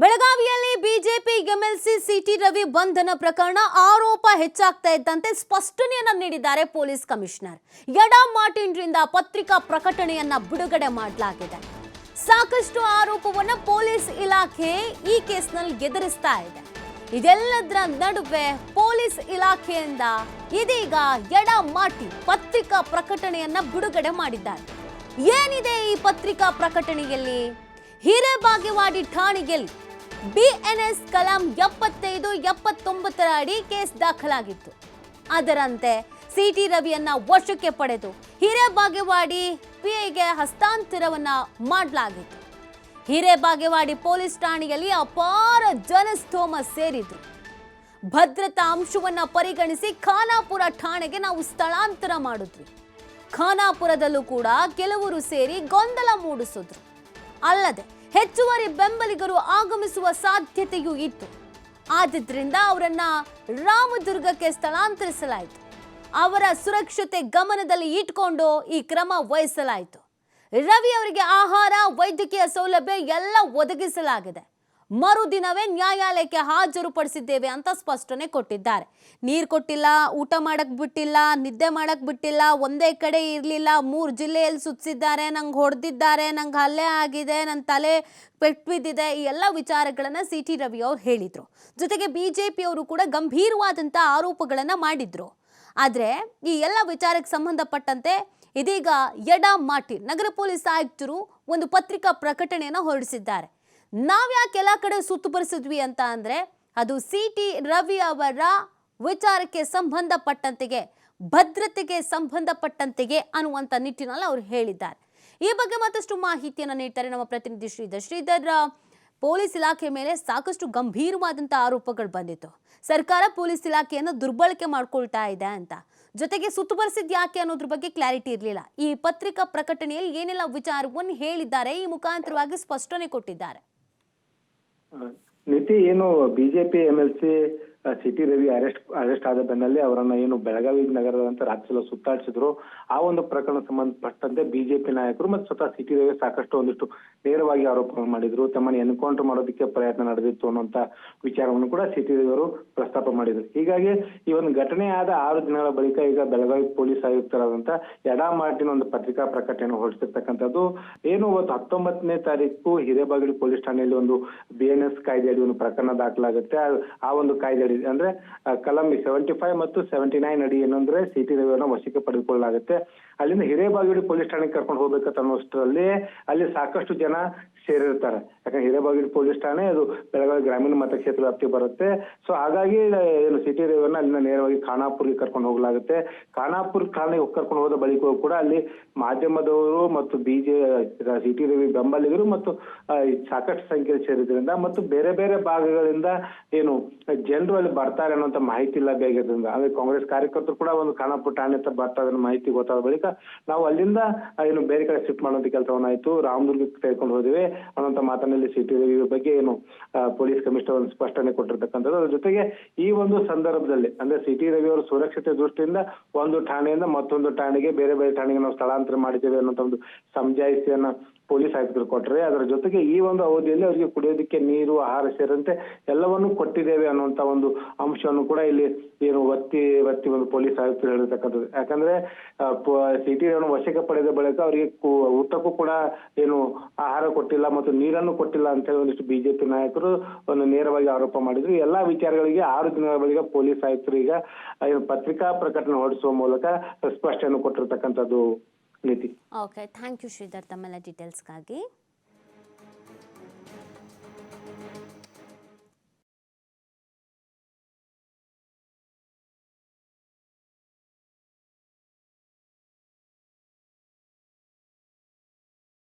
ಬೆಳಗಾವಿಯಲ್ಲಿ BJP MLC city Ravi ಬಂಧನ ಪ್ರಕರಣ ಆರೋಪ ಹೆಚ್ಚಾಗ್ತಾ ಇದ್ದಂತೆ ಸ್ಪಷ್ಟನೆಯನ್ನ ನೀಡಿದ್ದಾರೆ ಪೊಲೀಸ್ ಕಮಿಷನರ್. ಯಡಾ ಮಾರ್ಟಿನ್ರಿಂದ ಪತ್ರಿಕಾ ಪ್ರಕಟಣೆಯನ್ನ ಬಿಡುಗಡೆ ಮಾಡಲಾಗಿದೆ. ಸಾಕಷ್ಟು ಆರೋಪವನ್ನ ಪೊಲೀಸ್ ಇಲಾಖೆ ಈ ಕೇಸ್ನಲ್ಲಿ ಎದುರಿಸ್ತಾ ಇದೆ. ಇದೆಲ್ಲದರ ನಡುವೆ ಪೊಲೀಸ್ ಇಲಾಖೆಯಿಂದ ಇದೀಗ ಎಡ ಮಾಟಿ ಪತ್ರಿಕಾ ಪ್ರಕಟಣೆಯನ್ನ ಬಿಡುಗಡೆ ಮಾಡಿದ್ದಾರೆ. ಏನಿದೆ ಈ ಪತ್ರಿಕಾ ಪ್ರಕಟಣೆಯಲ್ಲಿ? ಹಿರೇಬಾಗೇವಾಡಿ ಠಾಣೆಯಲ್ಲಿ ಬಿಎನ್ಎಸ್ ಕಲಂ ಎಪ್ಪತ್ತೈದು, ಎಪ್ಪತ್ತೊಂಬತ್ತರ ಅಡಿ ಕೇಸ್ ದಾಖಲಾಗಿತ್ತು. ಅದರಂತೆ ಸಿಟಿ ರವಿಯನ್ನ ವಶಕ್ಕೆ ಪಡೆದು ಹಿರೇಬಾಗೇವಾಡಿ ಪಿಐಗೆ ಹಸ್ತಾಂತರವನ್ನ ಮಾಡಲಾಗಿತ್ತು. ಹಿರೇಬಾಗೇವಾಡಿ ಪೊಲೀಸ್ ಠಾಣೆಯಲ್ಲಿ ಅಪಾರ ಜನಸ್ತೋಮ ಸೇರಿದ್ರು. ಭದ್ರತಾ ಅಂಶವನ್ನ ಪರಿಗಣಿಸಿ ಖಾನಾಪುರ ಠಾಣೆಗೆ ನಾವು ಸ್ಥಳಾಂತರ ಮಾಡಿದ್ವಿ. ಖಾನಾಪುರದಲ್ಲೂ ಕೂಡ ಕೆಲವರು ಸೇರಿ ಗೊಂದಲ ಮೂಡಿಸಿದ್ರು. ಅಲ್ಲದೆ ಹೆಚ್ಚುವರಿ ಬೆಂಬಲಿಗರು ಆಗಮಿಸುವ ಸಾಧ್ಯತೆಯೂ ಇತ್ತು. ಆದ್ದರಿಂದ ಅವರನ್ನ ರಾಮದುರ್ಗಕ್ಕೆ ಸ್ಥಳಾಂತರಿಸಲಾಯಿತು. ಅವರ ಸುರಕ್ಷತೆ ಗಮನದಲ್ಲಿ ಇಟ್ಕೊಂಡು ಈ ಕ್ರಮ ವಹಿಸಲಾಯಿತು. ರವಿ ಅವರಿಗೆ ಆಹಾರ, ವೈದ್ಯಕೀಯ ಸೌಲಭ್ಯ ಎಲ್ಲ ಒದಗಿಸಲಾಗಿದೆ. ಮರುದಿನವೇ ನ್ಯಾಯಾಲಯಕ್ಕೆ ಹಾಜರುಪಡಿಸಿದ್ದೇವೆ ಅಂತ ಸ್ಪಷ್ಟನೆ ಕೊಟ್ಟಿದ್ದಾರೆ. ನೀರು ಕೊಟ್ಟಿಲ್ಲ, ಊಟ ಮಾಡಕ್ ಬಿಟ್ಟಿಲ್ಲ, ನಿದ್ದೆ ಮಾಡಕ್ ಬಿಟ್ಟಿಲ್ಲ, ಒಂದೇ ಕಡೆ ಇರಲಿಲ್ಲ, ಮೂರು ಜಿಲ್ಲೆಯಲ್ಲಿ ಸುತ್ತಿಸಿದ್ದಾರೆ ನಂಗೆ ಹೊಡೆದಿದ್ದಾರೆ, ನಂಗೆ ಹಲ್ಲೆ ಆಗಿದೆ ನನ್ನ ತಲೆ ಪೆಟ್ಟು ಬಿದ್ದಿದೆ, ಈ ಎಲ್ಲ ವಿಚಾರಗಳನ್ನು ಸಿ ಟಿ ರವಿ ಅವರು ಹೇಳಿದರು. ಜೊತೆಗೆ ಬಿ ಜೆ ಪಿಯವರು ಕೂಡ ಗಂಭೀರವಾದಂಥ ಆರೋಪಗಳನ್ನು ಮಾಡಿದ್ರು. ಆದರೆ ಈ ಎಲ್ಲ ವಿಚಾರಕ್ಕೆ ಸಂಬಂಧಪಟ್ಟಂತೆ ಇದೀಗ ಯಡಾ ಮಾರ್ಟಿನ್ ನಗರ ಪೊಲೀಸ್ ಆಯುಕ್ತರು ಒಂದು ಪತ್ರಿಕಾ ಪ್ರಕಟಣೆಯನ್ನು ಹೊರಡಿಸಿದ್ದಾರೆ. ನಾವ್ಯಾಕೆ ಎಲ್ಲ ಕಡೆ ಸುತ್ತುಪರಿಸಿದ್ವಿ ಅಂತ ಅಂದರೆ ಅದು ಸಿ ಟಿ ರವಿ ಅವರ ವಿಚಾರಕ್ಕೆ ಸಂಬಂಧಪಟ್ಟಂತೆಗೆ, ಭದ್ರತೆಗೆ ಸಂಬಂಧಪಟ್ಟಂತೆಗೆ ಅನ್ನುವಂಥ ನಿಟ್ಟಿನಲ್ಲಿ ಅವರು ಹೇಳಿದ್ದಾರೆ. ಈ ಬಗ್ಗೆ ಮತ್ತಷ್ಟು ಮಾಹಿತಿಯನ್ನು ನೀಡ್ತಾರೆ ನಮ್ಮ ಪ್ರತಿನಿಧಿ ಶ್ರೀಧರ್. ಶ್ರೀಧರ್, ಪೊಲೀಸ್ ಇಲಾಖೆ ಮೇಲೆ ಸಾಕಷ್ಟು ಗಂಭೀರವಾದಂಥ ಆರೋಪಗಳು ಬಂದಿತ್ತು. ಸರ್ಕಾರ ಪೊಲೀಸ್ ಇಲಾಖೆಯನ್ನು ದುರ್ಬಳಕೆ ಮಾಡ್ಕೊಳ್ತಾ ಇದೆ ಅಂತ. ಜೊತೆಗೆ ಸುತ್ತುವರಿಸಿದ್ ಯಾಕೆ ಅನ್ನೋದ್ರ ಬಗ್ಗೆ ಕ್ಲಾರಿಟಿ ಇರಲಿಲ್ಲ. ಈ ಪತ್ರಿಕಾ ಪ್ರಕಟಣೆಯಲ್ಲಿ ಏನೆಲ್ಲ ವಿಚಾರವನ್ನು ಹೇಳಿದ್ದಾರೆ ಈ ಮುಖಾಂತರವಾಗಿ ಸ್ಪಷ್ಟನೆ ಕೊಟ್ಟಿದ್ದಾರೆ. ನಿತಿ ಏನು BJP M L C C T Ravi arrest arrest ಆದ ಬೆನ್ನಲ್ಲೇ ಅವರನ್ನ ಏನು ಬೆಳಗಾವಿ ನಗರದಂತ ರಾಜ್ಯದಲ್ಲಿ ಸುತ್ತಾಡಿಸಿದ್ರು. ಆ ಒಂದು ಪ್ರಕರಣ ಸಂಬಂಧಪಟ್ಟಂತೆ ಬಿಜೆಪಿ ನಾಯಕರು ಮತ್ತು ಸ್ವತಃ ಸಿಟಿ ರವಿ ಸಾಕಷ್ಟು ಒಂದಿಷ್ಟು ನೇರವಾಗಿ ಆರೋಪ ಮಾಡಿದ್ರು. ತಮ್ಮನ್ನು ಎನ್ಕೌಂಟರ್ ಮಾಡೋದಕ್ಕೆ ಪ್ರಯತ್ನ ನಡೆದಿತ್ತು ಅನ್ನುವಂತ ವಿಚಾರವನ್ನು ಕೂಡ ಸಿಟಿ ರವಿ ಅವರು ಪ್ರಸ್ತಾಪ ಮಾಡಿದ್ರು. ಹೀಗಾಗಿ ಈ ಒಂದು ಘಟನೆ ಆದ ಆರು ದಿನಗಳ ಬಳಿಕ ಈಗ ಬೆಳಗಾವಿ ಪೊಲೀಸ್ ಆಯುಕ್ತರಾದಂತ ಯಡಾ ಮಾರ್ಟಿನ್ ಒಂದು ಪತ್ರಿಕಾ ಪ್ರಕಟಣೆ ಹೊರಡಿಸಿರ್ತಕ್ಕಂಥದ್ದು. ಏನು ಇವತ್ತು ಹತ್ತೊಂಬತ್ತನೇ ತಾರೀಕು ಹಿರೇಬಾಗಿಲು ಪೊಲೀಸ್ ಠಾಣೆಯಲ್ಲಿ ಒಂದು ಬಿ ಎನ್ ಎಸ್ ಕಾಯ್ದೆ ಅಡಿ ಒಂದು ಪ್ರಕರಣ ದಾಖಲಾಗುತ್ತೆ. ಆ- ಒಂದು ಕಾಯ್ದೆ ಅಡಿ ಅಂದ್ರೆ ಕಲಂ ಸೆವೆಂಟಿ ಫೈವ್ ಮತ್ತು ಸೆವೆಂಟಿ ನೈನ್ ಅಡಿ ಏನಂದ್ರೆ ಸಿ ಟಿ ರವಿಯನ್ನ ವಶಕ್ಕೆ ಪಡೆದುಕೊಳ್ಳಲಾಗುತ್ತೆ. ಅಲ್ಲಿಂದ ಹಿರೇಬಾಗಿಲು ಪೊಲೀಸ್ ಠಾಣೆಗೆ ಕರ್ಕೊಂಡು ಹೋಗ್ಬೇಕಂತ ಅನ್ನೋಷ್ಟರಲ್ಲಿ ಅಲ್ಲಿ ಸಾಕಷ್ಟು ಜನ ಸೇರಿರ್ತಾರೆ. ಯಾಕಂದ್ರೆ ಹಿರೇಬಾಗಿಡಿ ಪೊಲೀಸ್ ಠಾಣೆ, ಅದು ಬೆಳಗಾವಿ ಗ್ರಾಮೀಣ ಮತಕ್ಷೇತ್ರ ವ್ಯಾಪ್ತಿ ಬರುತ್ತೆ. ಸೊ ಹಾಗಾಗಿ ಏನು ಸಿಟಿ ರವಿಯನ್ನ ಅಲ್ಲಿಂದ ನೇರವಾಗಿ ಖಾನಾಪುರ್ಗೆ ಕರ್ಕೊಂಡು ಹೋಗಲಾಗುತ್ತೆ. ಖಾನಾಪುರ್ ಠಾಣೆಗೆ ಕರ್ಕೊಂಡು ಹೋದ ಬಳಿಕ ಕೂಡ ಅಲ್ಲಿ ಮಾಧ್ಯಮದವರು ಮತ್ತು ಬಿಜೆ ಸಿಟಿ ರವಿ ಬೆಂಬಲಿಗರು ಮತ್ತು ಸಾಕಷ್ಟು ಸಂಖ್ಯೆಯಲ್ಲಿ ಸೇರಿದ್ರಿಂದ ಮತ್ತು ಬೇರೆ ಬೇರೆ ಭಾಗಗಳಿಂದ ಏನು ಜನರು ಅಲ್ಲಿ ಬರ್ತಾರೆ ಅನ್ನೋಂಥ ಮಾಹಿತಿ ಲಭ್ಯ ಅಂದ್ರೆ ಕಾಂಗ್ರೆಸ್ ಕಾರ್ಯಕರ್ತರು ಕೂಡ ಒಂದು ಖಾನಾಪುರ ಠಾಣೆ ಅಂತ ಬರ್ತಾರೆ ಅನ್ನೋ ಮಾಹಿತಿ ಗೊತ್ತಾದ ಬಳಿಕ ನಾವು ಅಲ್ಲಿಂದ ಏನು ಬೇರೆ ಕಡೆ ಶಿಫ್ಟ್ ಮಾಡುವಂತ ಕೆಲಸವನ್ನಾಯ್ತು. ರಾಮದುರ್ಗಕ್ಕೆ ತೆಗೆದುಕೊಂಡು ಹೋದಿವಿ ಅನ್ನೋಂಥ ಮಾತನಲ್ಲಿ ಸಿಟಿ ರವಿ ಬಗ್ಗೆ ಏನು ಪೊಲೀಸ್ ಕಮಿಷನರ್ ಒಂದು ಸ್ಪಷ್ಟನೆ ಕೊಟ್ಟಿರ್ತಕ್ಕಂಥದ್ದು. ಅದ್ರ ಜೊತೆಗೆ ಈ ಒಂದು ಸಂದರ್ಭದಲ್ಲಿ, ಅಂದ್ರೆ ಸಿಟಿ ರವಿ ಅವರ ಸುರಕ್ಷತೆ ದೃಷ್ಟಿಯಿಂದ ಒಂದು ಠಾಣೆಯಿಂದ ಮತ್ತೊಂದು ಠಾಣೆಗೆ ಬೇರೆ ಬೇರೆ ಠಾಣೆಗೆ ನಾವು ಸ್ಥಳಾಂತರ ಮಾಡಿದ್ದೇವೆ ಅನ್ನೋ ಒಂದು ಸಮಜಾಯಿಸಿಯನ್ನ ಪೊಲೀಸ್ ಆಯುಕ್ತರು ಕೊಟ್ರೆ ಅದರ ಜೊತೆಗೆ ಈ ಒಂದು ಅವಧಿಯಲ್ಲಿ ಅವರಿಗೆ ಕುಡಿಯೋದಕ್ಕೆ ನೀರು, ಆಹಾರ ಸೇರಿದಂತೆ ಎಲ್ಲವನ್ನೂ ಕೊಟ್ಟಿದ್ದೇವೆ ಅನ್ನುವಂತ ಒಂದು ಅಂಶವನ್ನು ಕೂಡ ಇಲ್ಲಿ ಏನು ಒತ್ತಿ ಒತ್ತಿ ಒಂದು ಪೊಲೀಸ್ ಆಯುಕ್ತರು ಹೇಳಿರ್ತಕ್ಕಂಥದ್ದು. ಯಾಕಂದ್ರೆ ಸಿಟಿ ವಶಕ್ಕೆ ಪಡೆದ ಬಳಿಕ ಅವರಿಗೆ ಊಟಕ್ಕೂ ಕೂಡ ಏನು ಆಹಾರ ಕೊಟ್ಟಿಲ್ಲ ಮತ್ತು ನೀರನ್ನು ಕೊಟ್ಟಿಲ್ಲ ಅಂತ ಹೇಳಿ ಒಂದಿಷ್ಟು ಬಿಜೆಪಿ ನಾಯಕರು ಒಂದು ನೇರವಾಗಿ ಆರೋಪ ಮಾಡಿದ್ರು. ಎಲ್ಲಾ ವಿಚಾರಗಳಿಗೆ ಆರು ದಿನಗಳ ಬಳಿಕ ಪೊಲೀಸ್ ಆಯುಕ್ತರು ಈಗ ಪತ್ರಿಕಾ ಪ್ರಕಟಣೆ ಹೊರಡಿಸುವ ಮೂಲಕ ಸ್ಪಷ್ಟನೆ ಕೊಟ್ಟಿರ್ತಕ್ಕಂಥದ್ದು. ನೀತಿ ಓಕೆ ಥ್ಯಾಂಕ್ ಯು ಶ್ರೀಧರ್ ತಮ್ಮೆಲ್ಲ ಡೀಟೇಲ್ಸ್ಗಾಗಿ